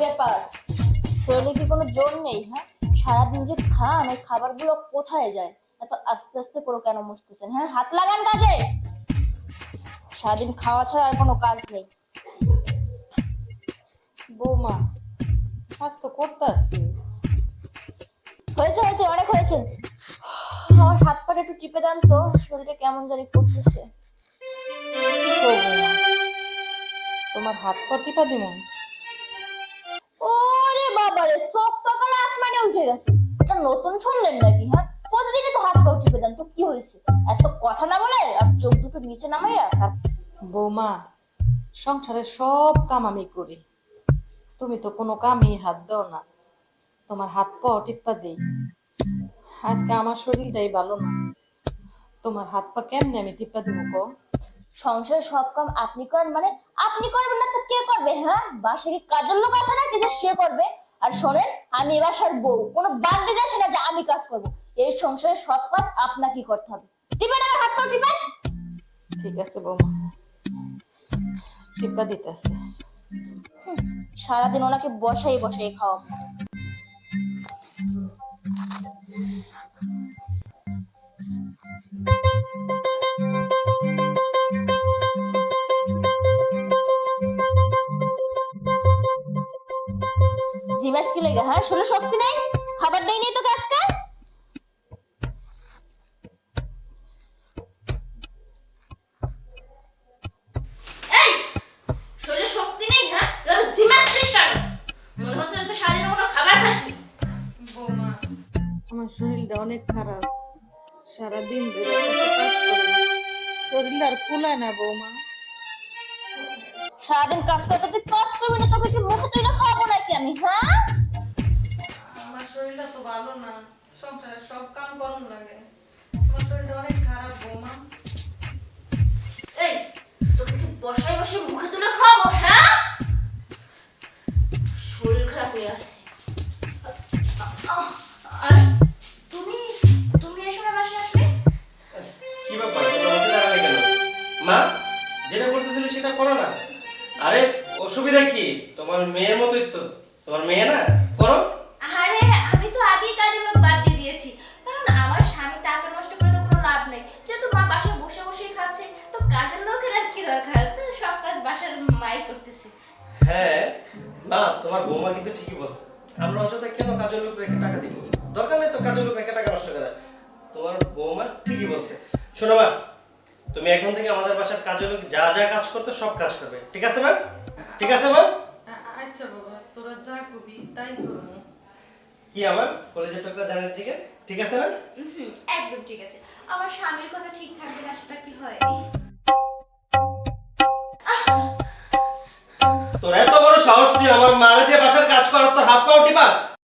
ব্যাপার? শরীরে কি কোনো জোর নেই হ্যাঁ? সারাদিন যে খান ওই খাবারগুলো কোথায় যায়? এত আস্তে আস্তে করে কেন মুছতেছেন হ্যাঁ? হাত লাগান কাজে! সারাদিন খাওয়া ছাড়া আর কোনো কাজ নেই। বৌমা কাজ তো করতে আসছি হয়েছে হয়েছে অনেক হয়েছে। আমার হাত পাটা একটু টিপে দেন তো শরীরটা কেমন জানি করতেছে। তোমার হাত পটিটা দিব ওরে নতুন শুনলেন নাকি হ্যাঁ? প্রতিদিনই তো হাত পা টিপে দেন তো কি হয়েছে? এত কথা না বলে আর চোখ দুটো নিচে নামাইয়া আর বৌমা সংসারের সব কাম আমি করি। তুমি তো কোনো কামই হাত দাও না। তোমার হাত পা টিপ্পা দেই। আজকে আমার শরীরটাই ভালো না। তোমার হাত পা কেমনে আমি টিপ্পা দেবো কো সংসারের সব কাম আপনি করেন মানে আপনি করবেন না তো কে করবে হ্যাঁ? বাসায় কি কাজের লোক আছে না যে সে করবে? আর শোনেন আমি এবার বউ। কোনো বাদ দিতে আসে না যে আমি কাজ করব। এই সংসারের সব কাজ আপনাকেই করতে হবে। টিপেন আমার হাত টিপেন ঠিক আছে বৌমা। টিপ্পা দিতেছে। সারাদিন ওনাকে বসাই বসাই খাওয়াবো। জিমাস কি লেগে? হ্যাঁ শরীরে শক্তি নেই? খাবার দেই নেই তোকে আজকে? আমার শরীরটা অনেক খারাপ। সারাদিন ধরে কত শরীরটা আর কুলায় না বৌমা। সারাদিন কাজ করতে তুই কাজ করবি না তোকে কি মুখে তুই না খাওয়াবো নাকি আমি হ্যাঁ? আমার শরীরটা তো ভালো না। সংসারে সব কাম গরম লাগে। আমার শরীরটা অনেক খারাপ। করো না। আরে অসুবিধা কি? তোমার মেয়ের মতোই তো। তোমার মেয়ে না? করো। আরে আমি তো আগেই কাজের লোক বাদ দিয়ে দিয়েছি। কারণ আমার স্বামী টাকা নষ্ট করে তো কোনো লাভ নেই। যেহেতু মা বাসায় বসে বসেই খাচ্ছে তো কাজের লোকের আর কি দরকার? তো সব কাজ বাসার মাই করতেছে। হ্যাঁ মা তোমার বৌমা কিন্তু ঠিকই বলছে। আমরা অযথা কেন কাজের লোক রেখে টাকা দিব? দরকার নেই তো কাজের লোক রেখে টাকা নষ্ট করা তোমার বৌমা ঠিকই বলছে। শোনো মা তুমি এখন থেকে আমাদের বাসার কাজের লোক যা যা কাজ করতে সব কাজ করবে। ঠিক আছে মা ঠিক আছে মা আচ্ছা বাবা তোরা যা কবি তাই করব। কি আমার? কলেজের টাকা জানার জিগে ঠিক আছে না হুম একদম ঠিক আছে। আমার স্বামীর কথা ঠিক থাকবে না সেটা কি হয়? তোর এত বড় সাহস তুই আমার মারে দিয়ে বাসার কাজ করাস তোর হাত পাও টিপাস